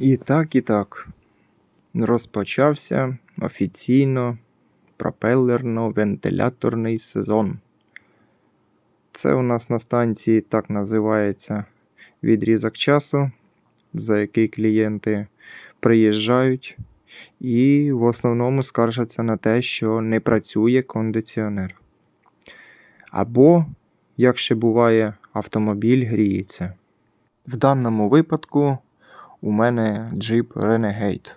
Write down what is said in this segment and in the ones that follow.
І так, і так. Розпочався офіційно пропелерно-вентиляторний сезон. Це у нас на станції так називається відрізок часу, за який клієнти приїжджають і в основному скаржаться на те, що не працює кондиціонер. Або, як ще буває, автомобіль гріється. В даному випадку у мене Jeep Renegade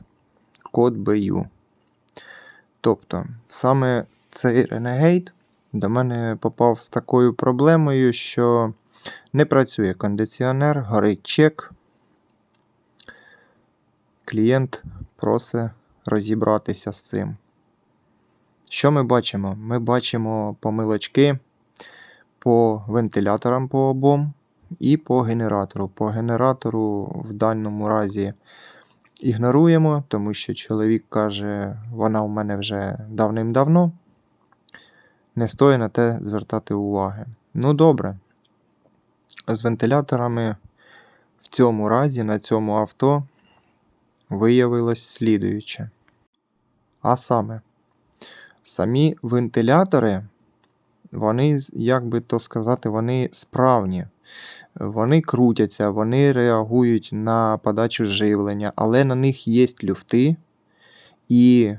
код BU. Тобто, саме цей Renegade до мене попав з такою проблемою, що не працює кондиціонер, горить чек. Клієнт просить розібратися з цим. Що ми бачимо? Ми бачимо помилочки по вентиляторам по обом і по генератору. По генератору в даному разі ігноруємо, тому що чоловік каже, вона у мене вже давним-давно. Не стоїть на те звертати уваги. Ну, добре. З вентиляторами в цьому разі на цьому авто виявилось слідуюче. А саме, самі вентилятори, вони, як би то сказати, вони справні. Вони крутяться, вони реагують на подачу живлення, але на них є люфти, і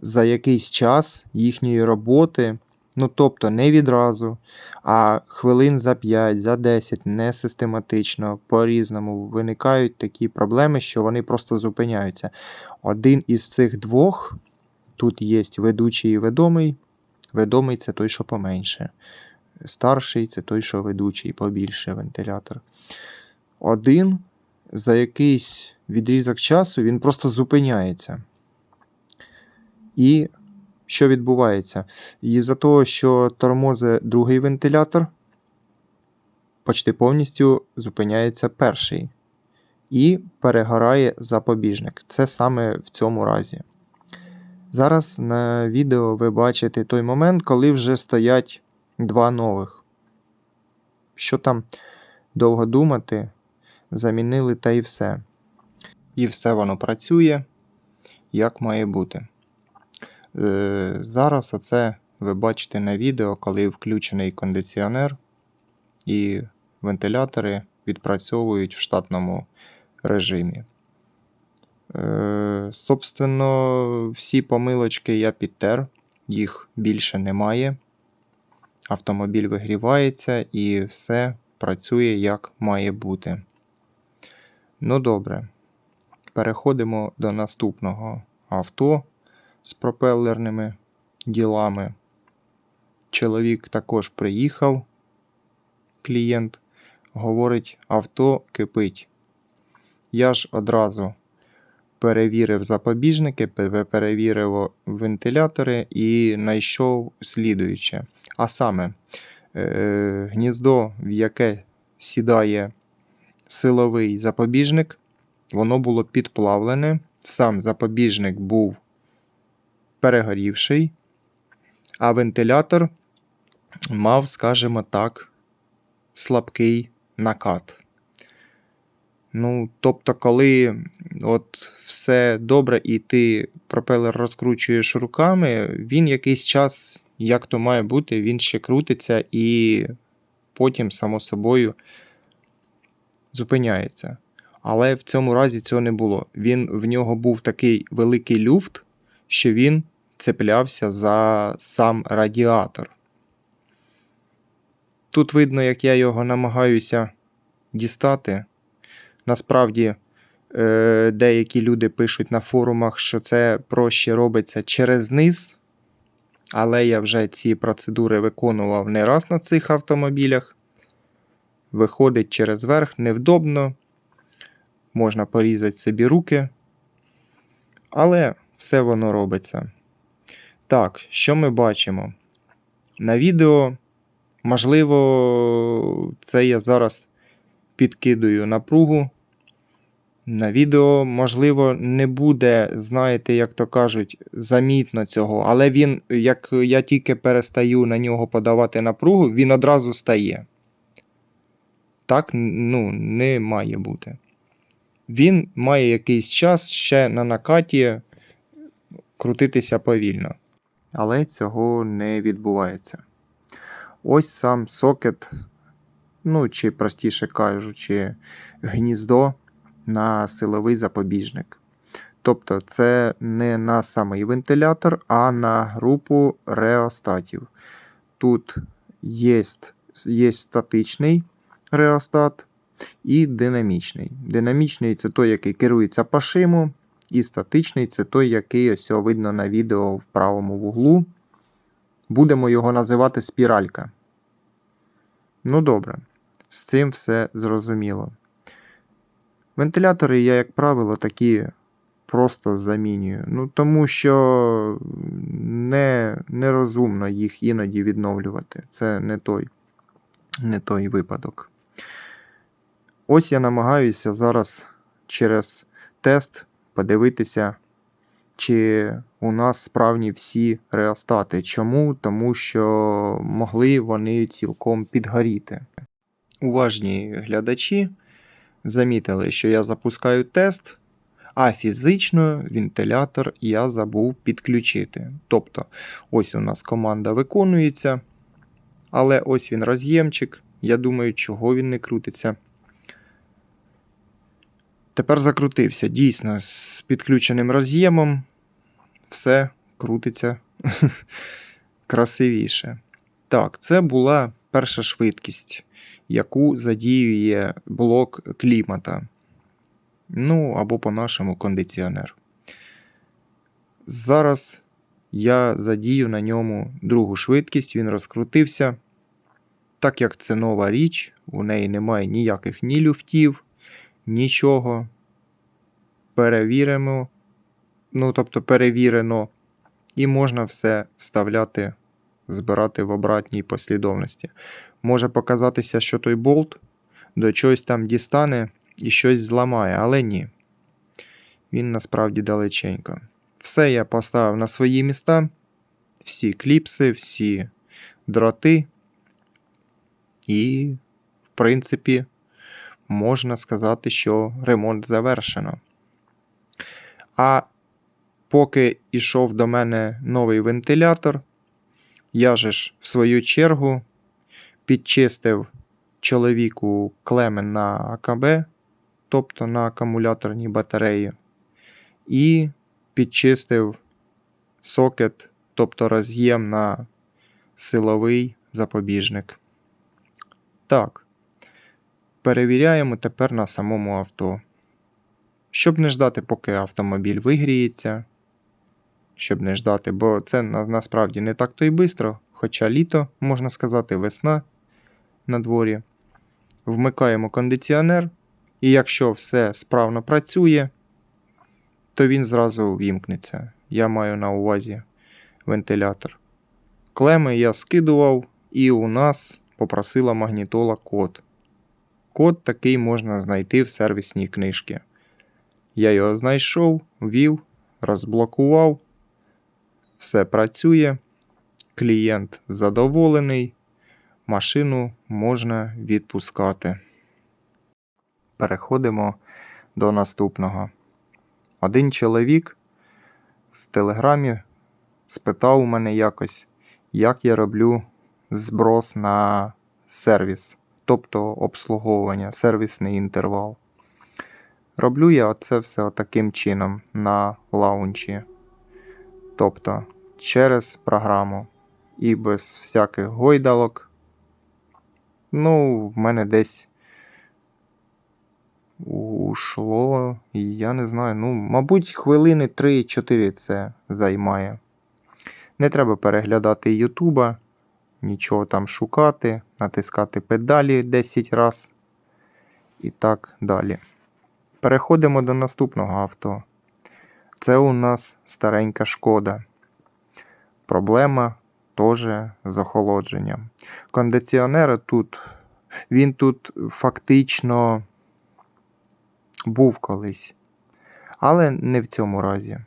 за якийсь час їхньої роботи, ну тобто не відразу, а хвилин за 5, за 10, не систематично, по-різному виникають такі проблеми, що вони просто зупиняються. Один із цих двох, тут є ведучий і ведомий. Ведомий це той, що поменше. Старший це той, що ведучий, побільше вентилятор. Один за якийсь відрізок часу він просто зупиняється. І що відбувається? І за того, що тормозе другий вентилятор, почти повністю зупиняється перший. І перегорає запобіжник. Це саме в цьому разі. Зараз на відео ви бачите той момент, коли вже стоять два нових. Що там довго думати, замінили та і все. І все воно працює, як має бути. Е, Зараз оце ви бачите на відео, коли включений кондиціонер і вентилятори відпрацьовують в штатному режимі. Е, Собственно, всі помилочки я підтер, їх більше немає. Автомобіль вигрівається і все працює як має бути. Ну добре. Переходимо до наступного авто з пропелерними ділами. Чоловік також приїхав. Клієнт говорить, авто кипить. Я ж одразу перевірив запобіжники, перевірив вентилятори і знайшов слідуюче. А саме, е, гніздо, в яке сідає силовий запобіжник, воно було підплавлене. Сам запобіжник був перегорівший, а вентилятор мав, скажімо так, слабкий накат. Ну, тобто, коли от все добре, і ти пропелер розкручуєш руками, він якийсь час, як то має бути, він ще крутиться і потім, само собою, зупиняється. Але в цьому разі цього не було. Він, В нього був такий великий люфт, що він цеплявся за сам радіатор. Тут видно, як я його намагаюся дістати. Насправді, е, деякі люди пишуть на форумах, що це проще робиться через низ. Але я вже ці процедури виконував не раз на цих автомобілях. Виходить через верх невдобно. Можна порізати собі руки. Але все воно робиться. Так, що ми бачимо? На відео, можливо, це я зараз підкидую напругу. На відео, можливо, не буде, знаєте, як то кажуть, замітно цього. Але він, як я тільки перестаю на нього подавати напругу, він одразу стає. Так, ну, не має бути. він має якийсь час ще на накаті крутитися повільно. Але цього не відбувається. Ось сам сокет, ну чи простіше кажучи, гніздо на силовий запобіжник. Тобто це не на самий вентилятор, а на групу реостатів. Тут є, є статичний реостат і динамічний. Динамічний це той, який керується по шиму, і статичний це той, який ось видно на відео в правому вуглу. Будемо його називати спіралька. Ну добре, з цим все зрозуміло. Вентилятори я, як правило, такі просто замінюю. Ну, тому що не, нерозумно їх іноді відновлювати. Це не той, не той випадок. Ось я намагаюся зараз через тест подивитися, чи у нас справні всі реостати. Чому? Тому що могли вони цілком підгоріти. Уважні глядачі замітили, що я запускаю тест, а фізично вентилятор я забув підключити. Тобто, ось у нас команда виконується, але ось він роз'ємчик. Я думаю, чого він не крутиться. Тепер закрутився. Дійсно, з підключеним роз'ємом все крутиться красивіше. Так, це була перша швидкість, яку задіює блок клімата. Ну, або по-нашому кондиціонер. Зараз я задію на ньому другу швидкість, він розкрутився. Так як це нова річ, у неї немає ніяких ні люфтів, нічого. Перевіримо. Ну, тобто перевірено. І можна все вставляти, збирати в обратній послідовності. Може показатися, що той болт до чогось там дістане і щось зламає, але ні. Він насправді далеченько. Все я поставив на свої міста. Всі кліпси, всі дроти. І, в принципі, можна сказати, що ремонт завершено. А поки йшов до мене новий вентилятор, я же ж, в свою чергу, підчистив чоловіку клеми на АКБ, тобто на акумуляторній батареї, і підчистив сокет, тобто роз'єм на силовий запобіжник. Так, перевіряємо тепер на самому авто. Щоб не ждати, поки автомобіль вигріється. Щоб не ждати, бо це насправді не так то й швидко, хоча літо, можна сказати, весна на дворі. Вмикаємо кондиціонер, і якщо все справно працює, то він зразу вімкнеться. Я маю на увазі вентилятор. Клеми я скидував, і у нас попросила магнітола код. Код такий можна знайти в сервісній книжці. Я його знайшов, ввів, розблокував. Все працює. Клієнт задоволений. Машину можна відпускати. Переходимо до наступного. Один чоловік в телеграмі спитав у мене якось, як я роблю зброс на сервіс, тобто обслуговування, сервісний інтервал. Роблю я це все таким чином на лаунчі. Тобто через програму і без всяких гойдалок. Ну, в мене десь ушло, я не знаю, ну, мабуть, хвилини 3-4 це займає. Не треба переглядати Ютуба, нічого там шукати, натискати педалі 10 раз і так далі. Переходимо до наступного авто. Це у нас старенька шкода. Проблема теж з охолодженням. Кондиціонер тут, він тут фактично був колись, але не в цьому разі.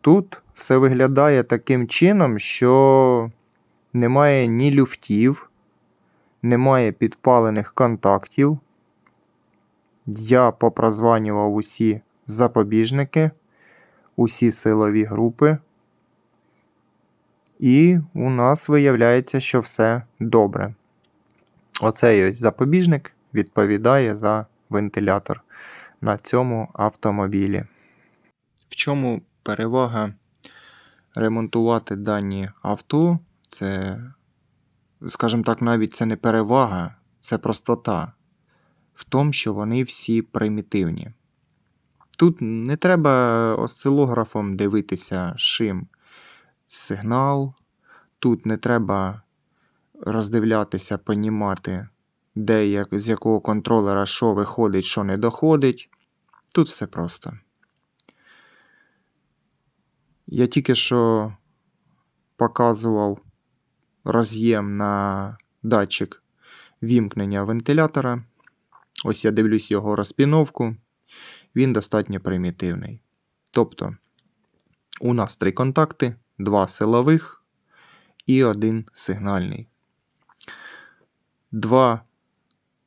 Тут все виглядає таким чином, що немає ні люфтів, немає підпалених контактів. Я попрозванював усі запобіжники, усі силові групи. І у нас виявляється, що все добре. Оцей ось запобіжник відповідає за вентилятор на цьому автомобілі. В чому перевага ремонтувати дані авто? Це, скажімо так, навіть це не перевага, це простота. В тому, що вони всі примітивні. Тут не треба осцилографом дивитися шим сигнал. Тут не треба роздивлятися, понімати, де як, з якого контролера що виходить, що не доходить. Тут все просто. Я тільки що показував роз'єм на датчик вімкнення вентилятора. Ось я дивлюсь його розпіновку. Він достатньо примітивний. Тобто, у нас три контакти, два силових і один сигнальний. Два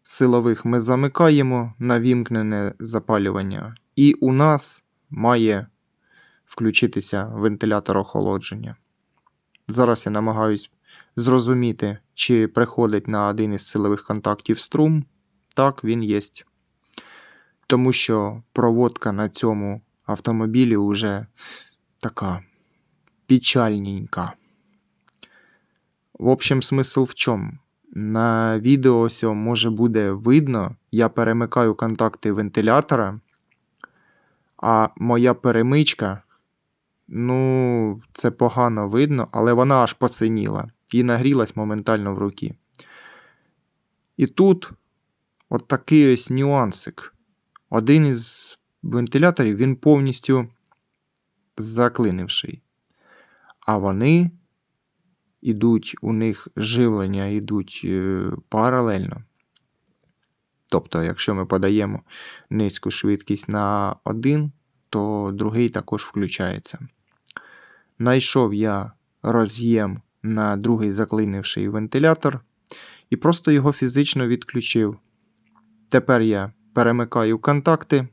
силових ми замикаємо на вімкнене запалювання, і у нас має включитися вентилятор охолодження. Зараз я намагаюсь зрозуміти, чи приходить на один із силових контактів струм. Так, він є. Тому що проводка на цьому автомобілі вже така печальненька. В общем, смисл в чому? На відео ось може буде видно, я перемикаю контакти вентилятора, а моя перемичка, ну, це погано видно, але вона аж посиніла і нагрілась моментально в руки. І тут от такий ось нюансик. Один із вентиляторів він повністю заклинивший. А вони ідуть, у них живлення йдуть е, паралельно. Тобто, якщо ми подаємо низьку швидкість на один, то другий також включається. Найшов я роз'єм на другий заклинивший вентилятор і просто його фізично відключив. Тепер я перемикаю контакти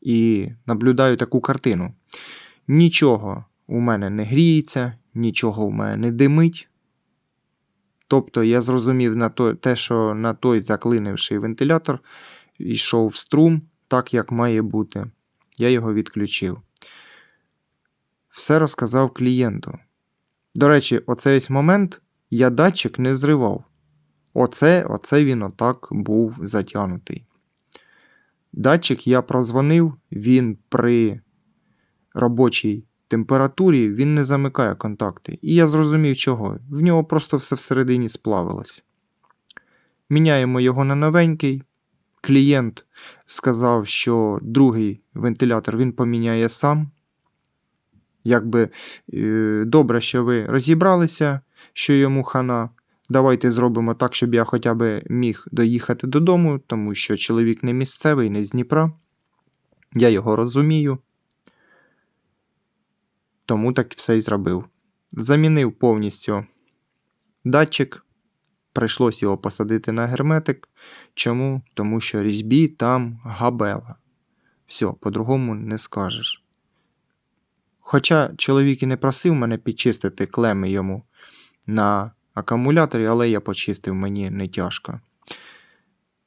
і наблюдаю таку картину. Нічого у мене не гріється, нічого у мене не димить. Тобто я зрозумів на то, те, що на той заклинивший вентилятор йшов в струм так, як має бути. Я його відключив. Все розказав клієнту. До речі, оцей ось момент я датчик не зривав. Оце, оце він отак був затягнутий. Датчик я прозвонив, він при робочій температурі він не замикає контакти. І я зрозумів чого. В нього просто все всередині сплавилось. Міняємо його на новенький. Клієнт сказав, що другий вентилятор він поміняє сам. Якби е, добре, що ви розібралися, що йому хана. Давайте зробимо так, щоб я хоча б міг доїхати додому, тому що чоловік не місцевий, не з Дніпра. Я його розумію. Тому так все і зробив. Замінив повністю датчик. Прийшлось його посадити на герметик. Чому? Тому що різьбі там габела. Все, по-другому не скажеш. Хоча чоловік і не просив мене підчистити клеми йому на акумуляторі, але я почистив мені не тяжко.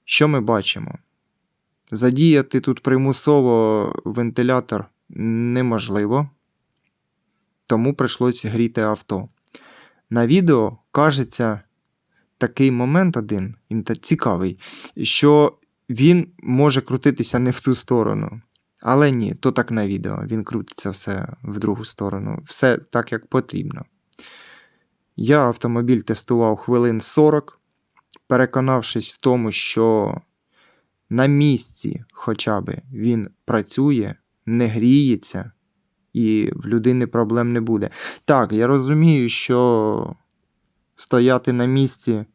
Що ми бачимо? Задіяти тут примусово вентилятор неможливо, тому прийшлося гріти авто. На відео кажеться такий момент один цікавий, що він може крутитися не в ту сторону. Але ні, то так на відео. Він крутиться все в другу сторону. Все так, як потрібно. Я автомобіль тестував хвилин 40, переконавшись в тому, що на місці хоча б він працює, не гріється, і в людини проблем не буде. Так, я розумію, що стояти на місці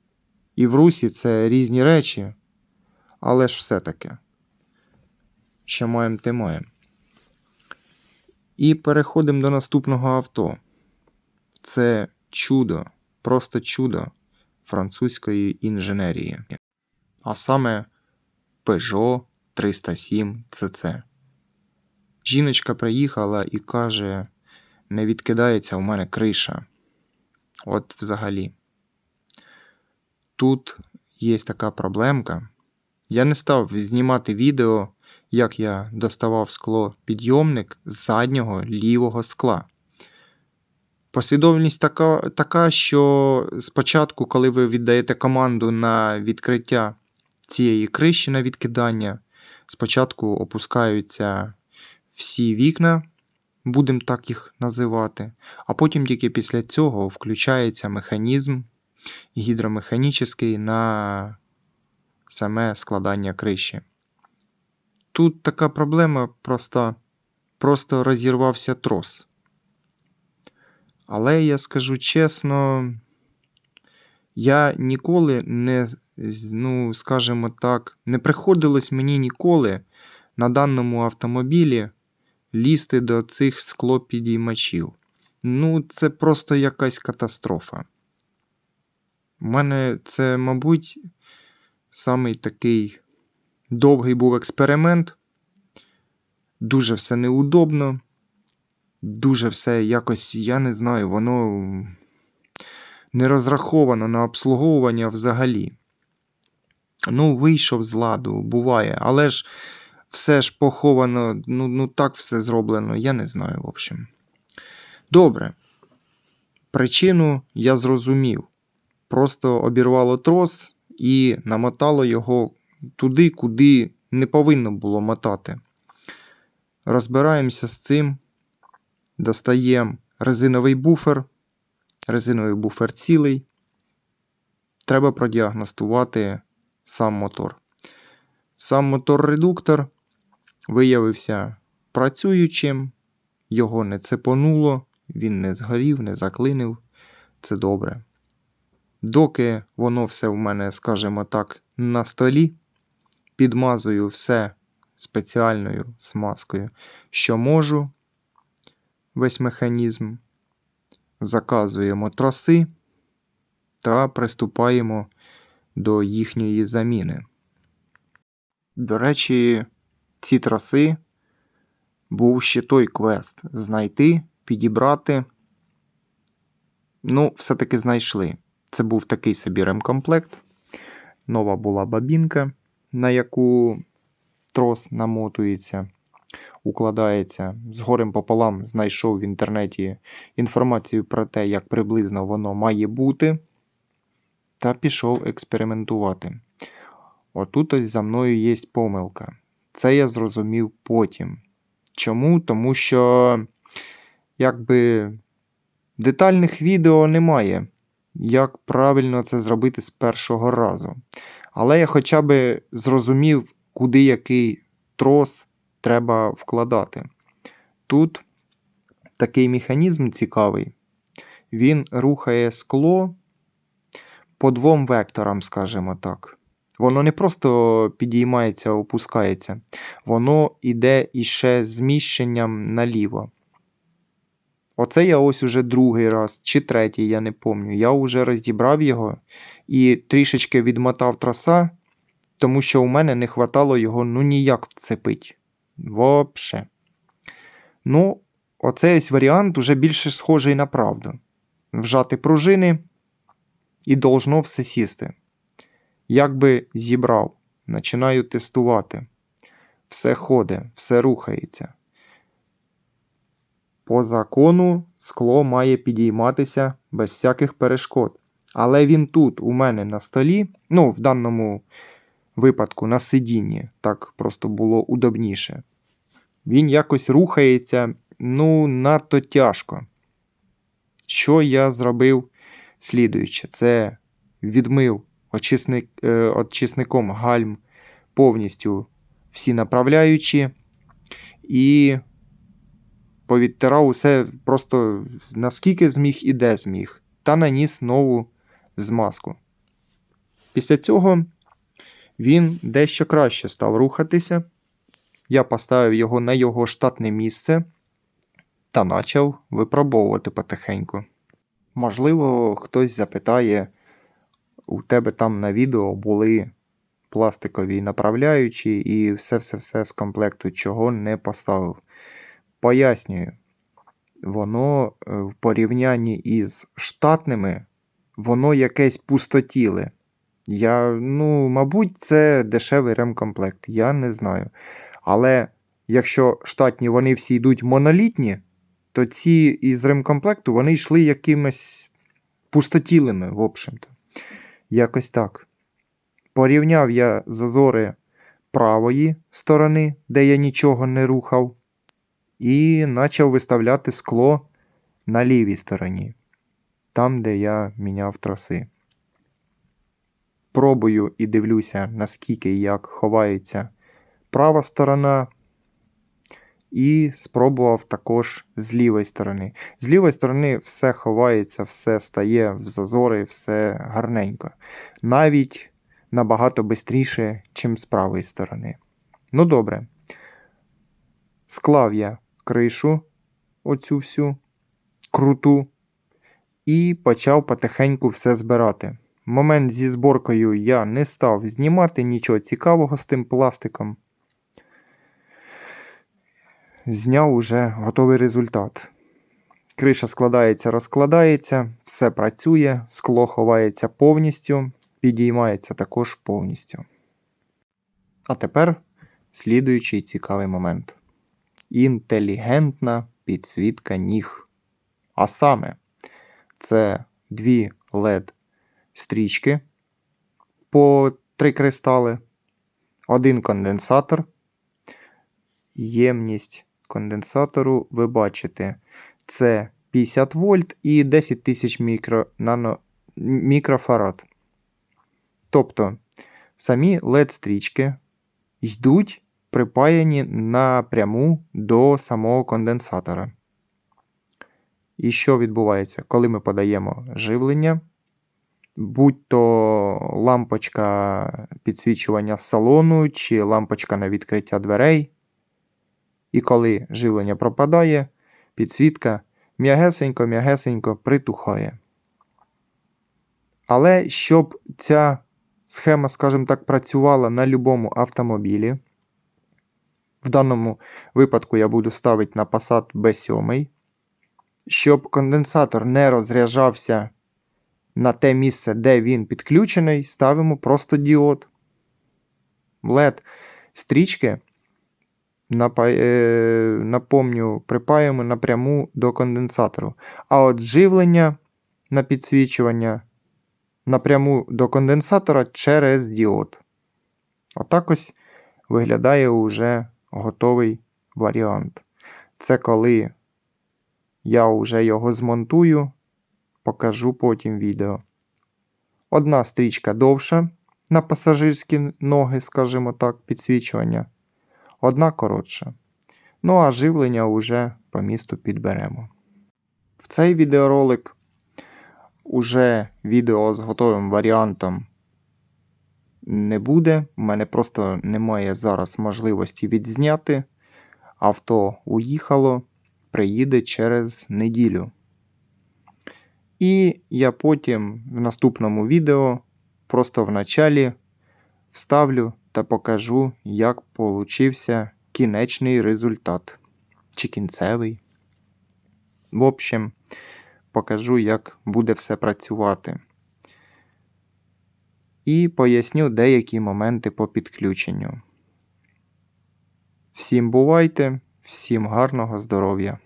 і в русі це різні речі, але ж все-таки, що маємо, те маємо. І переходимо до наступного авто. Це чудо, просто чудо французької інженерії. А саме Peugeot 307 CC. Жіночка приїхала і каже: не відкидається у мене криша. От взагалі. Тут є така проблемка. Я не став знімати відео, як я доставав скло підйомник з заднього лівого скла. Послідовність така, така, що спочатку, коли ви віддаєте команду на відкриття цієї криші на відкидання, спочатку опускаються всі вікна, будемо так їх називати, а потім тільки після цього включається механізм гідромеханічний на саме складання криші. Тут така проблема проста, просто розірвався трос. Але я скажу чесно, я ніколи не, ну, скажімо так, не приходилось мені ніколи на даному автомобілі лізти до цих склопідіймачів. Ну, це просто якась катастрофа. У мене це, мабуть, самий такий довгий був експеримент. Дуже все неудобно. Дуже все якось, я не знаю, воно не розраховано на обслуговування взагалі. Ну, вийшов з ладу, буває, але ж все ж поховано, ну, ну так все зроблено, я не знаю, в общем. Добре. Причину я зрозумів. Просто обірвало трос і намотало його туди, куди не повинно було мотати. Розбираємося з цим. Достаємо резиновий буфер. Резиновий буфер цілий. Треба продіагностувати сам мотор. Сам мотор-редуктор виявився працюючим, його не цепонуло, він не згорів, не заклинив. Це добре. Доки воно все в мене, скажімо так, на столі, підмазую все спеціальною смазкою, що можу, весь механізм, заказуємо траси та приступаємо до їхньої заміни. До речі, ці траси був ще той квест знайти, підібрати. Ну, все-таки знайшли. Це був такий собі ремкомплект. Нова була бабінка, на яку трос намотується, укладається. З горем пополам знайшов в інтернеті інформацію про те, як приблизно воно має бути, та пішов експериментувати. Отут ось за мною є помилка. Це я зрозумів потім. Чому? Тому що, якби детальних відео немає, як правильно це зробити з першого разу. Але я хоча б зрозумів, куди який трос треба вкладати. Тут такий механізм цікавий. Він рухає скло по двом векторам, скажімо так. Воно не просто підіймається, опускається, воно йде іще зміщенням наліво. Оце я ось уже другий раз чи третій, я не пам'ятаю. Я вже розібрав його і трішечки відмотав траса, тому що у мене не хватало його ну ніяк вцепить. Вообще. Ну, оцей ось варіант уже більше схожий на правду. Вжати пружини і должно все сісти. Якби зібрав, починаю тестувати. Все ходить, все рухається. По закону скло має підійматися без всяких перешкод. Але він тут у мене на столі, ну, в даному випадку на сидінні, так просто було удобніше. Він якось рухається, ну, надто тяжко. Що я зробив слідуюче? Це відмив очисник, е, очисником гальм повністю всі направляючі і повідтирав усе просто наскільки зміг і де зміг, та наніс нову змазку. Після цього він дещо краще став рухатися. Я поставив його на його штатне місце та почав випробовувати потихеньку. Можливо, хтось запитає, у тебе там на відео були пластикові направляючі і все-все-все з комплекту, чого не поставив. Пояснюю, воно е, в порівнянні із штатними, воно якесь пустотіле. Я, ну, мабуть, це дешевий ремкомплект, я не знаю. Але якщо штатні вони всі йдуть монолітні, то ці із ремкомплекту вони йшли якимись пустотілими, в общем-то. Якось так. Порівняв я зазори правої сторони, де я нічого не рухав, і почав виставляти скло на лівій стороні, там, де я міняв траси. Пробую і дивлюся, наскільки і як ховається права сторона. І спробував також з лівої сторони. З лівої сторони все ховається, все стає в зазори, все гарненько. Навіть набагато швидше, ніж з правої сторони. Ну добре. Склав я кришу, оцю всю круту, і почав потихеньку все збирати. Момент зі зборкою я не став знімати нічого цікавого з тим пластиком. Зняв уже готовий результат. Криша складається, розкладається, все працює, скло ховається повністю, підіймається також повністю. А тепер слідуючий цікавий момент. Інтелігентна підсвітка ніг. А саме, це дві LED стрічки по три кристали, один конденсатор. Ємність конденсатору ви бачите, це 50 вольт і 10 тисяч мікро, нано, мікрофарад. Тобто самі LED-стрічки йдуть припаяні напряму до самого конденсатора. І що відбувається, коли ми подаємо живлення? Будь то лампочка підсвічування салону чи лампочка на відкриття дверей. І коли живлення пропадає, підсвітка м'ягесенько-м'ягесенько притухає. Але щоб ця схема, скажімо так, працювала на будь-якому автомобілі, в даному випадку я буду ставити на Passat B7, щоб конденсатор не розряджався на те місце, де він підключений, ставимо просто діод. LED стрічки напомню, припаємо напряму до конденсатору. А от живлення на підсвічування напряму до конденсатора через діод. Отак ось виглядає уже готовий варіант. Це коли я вже його змонтую, покажу потім відео. Одна стрічка довша на пасажирські ноги, скажімо так, підсвічування. Одна коротша. Ну а живлення вже по місту підберемо. В цей відеоролик уже відео з готовим варіантом не буде. У мене просто немає зараз можливості відзняти. Авто уїхало, приїде через неділю. І я потім в наступному відео просто в началі вставлю та покажу, як получився кінечний результат. Чи кінцевий. В общем, покажу, як буде все працювати. І поясню деякі моменти по підключенню. Всім бувайте, всім гарного здоров'я!